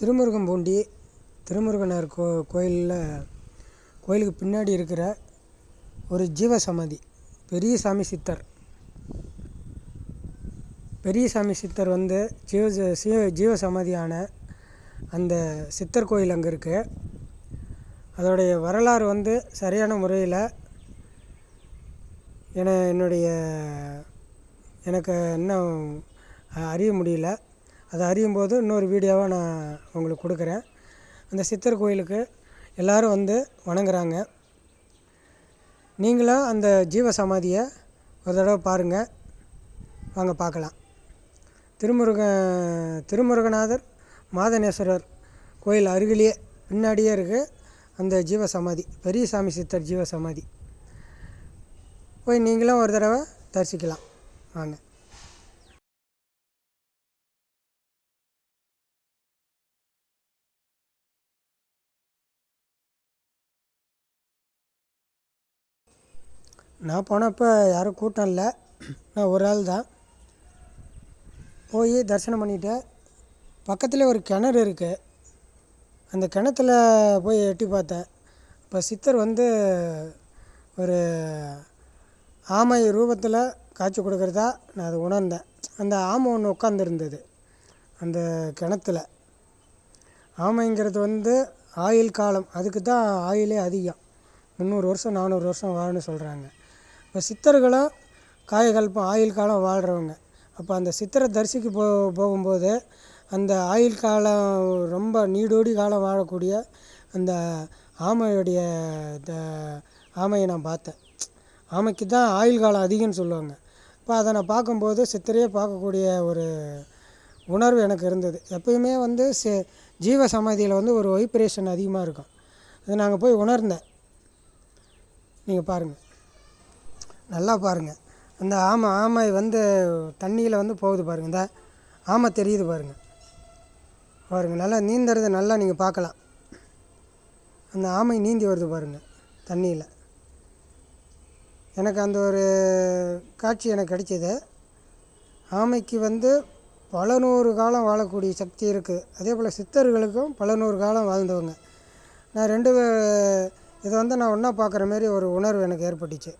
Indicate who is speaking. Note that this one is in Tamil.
Speaker 1: திருமுருகன்பூண்டி திருமுருகனார் கோ கோயிலில் கோயிலுக்கு பின்னாடி இருக்கிற ஒரு ஜீவசமாதி பெரியசாமி சித்தர். பெரியசாமி சித்தர் வந்து ஜீவ ஜீவசமாதியான அந்த சித்தர் கோயில் அங்கே இருக்குது அதோடைய வரலாறு வந்து சரியான முறையில் என என்னுடைய எனக்கு இன்னும் அறிய முடியல. அதை அறியும் போது இன்னொரு வீடியோவாக நான் உங்களுக்கு கொடுக்குறேன். அந்த சித்தர் கோயிலுக்கு எல்லோரும் வந்து வணங்குறாங்க. நீங்களும் அந்த ஜீவ சமாதியை ஒரு தடவை பாருங்கள் வாங்க பார்க்கலாம். திருமுருகன் திருமுருகநாதர் மாதனேஸ்வரர் கோயில் அருகிலேயே பின்னாடியே இருக்குது அந்த ஜீவ சமாதி பெரியசாமி சித்தர் ஜீவ சமாதி போய் நீங்களும் ஒரு தடவை தரிசிக்கலாம். வாங்க. நான் போனப்போ யாரும் கூட்டம் இல்லை. நான் ஒரு ஆள் தான். போய் தரிசனம் பண்ணிட்டேன். பக்கத்தில் ஒரு கிணறு இருக்குது அந்த கிணத்துல போய் எட்டி பார்த்தேன். இப்போ சித்தர் வந்து ஒரு ஆமை ரூபத்தில் காய்ச்சி கொடுக்குறதா நான் அதை உணர்ந்தேன். அந்த ஆமை ஒன்று உட்காந்துருந்தது அந்த கிணத்துல. ஆமைங்கிறது வந்து ஆயுள் காலம். அதுக்கு தான் ஆயிலே அதிகம். முந்நூறு வருஷம் நானூறு வருஷம் வாழன்னு சொல்கிறாங்க இப்போ சித்தர்களும் காயகல்பம் ஆயுள் காலம் வாழ்கிறவங்க அப்போ அந்த சித்தரை தரிசிக்க போ போகும்போது அந்த ஆயுள் காலம் ரொம்ப நீடோடி காலம் வாழக்கூடிய அந்த ஆமையுடைய த ஆமையை நான் பார்த்தேன். ஆமைக்கு தான் ஆயுள் காலம் அதிகம்னு சொல்லுவாங்க. இப்போ அதை நான் பார்க்கும்போது சித்தரையே பார்க்கக்கூடிய ஒரு உணர்வு எனக்கு இருந்தது. எப்பயுமே வந்து சி ஜீவ சமாதியில் வந்து ஒரு வைப்ரேஷன் அதிகமாக இருக்கும். அதை நாங்கள் போய் உணர்ந்தேன். நீங்கள் பாருங்கள் நல்லா பாருங்கள் அந்த ஆமை ஆமை வந்து தண்ணியில் வந்து போகுது பாருங்கள் இந்த ஆமை தெரியுது பாருங்கள் பாருங்கள் நல்லா நீந்துறது நல்லா நீங்கள் பார்க்கலாம். அந்த ஆமை நீந்தி வருது பாருங்கள் தண்ணியில். எனக்கு அந்த ஒரு காட்சி எனக்கு கிடைச்சிது. ஆமைக்கு வந்து பல நூறு காலம் வாழக்கூடிய சக்தி இருக்குது அதே போல் சித்தர்களுக்கும் பல நூறு காலம் வாழ்ந்தவங்க. நான் ரெண்டு இதை வந்து நான் ஒன்றா பார்க்குற மாரி ஒரு உணர்வு எனக்கு ஏற்பட்டுச்சு.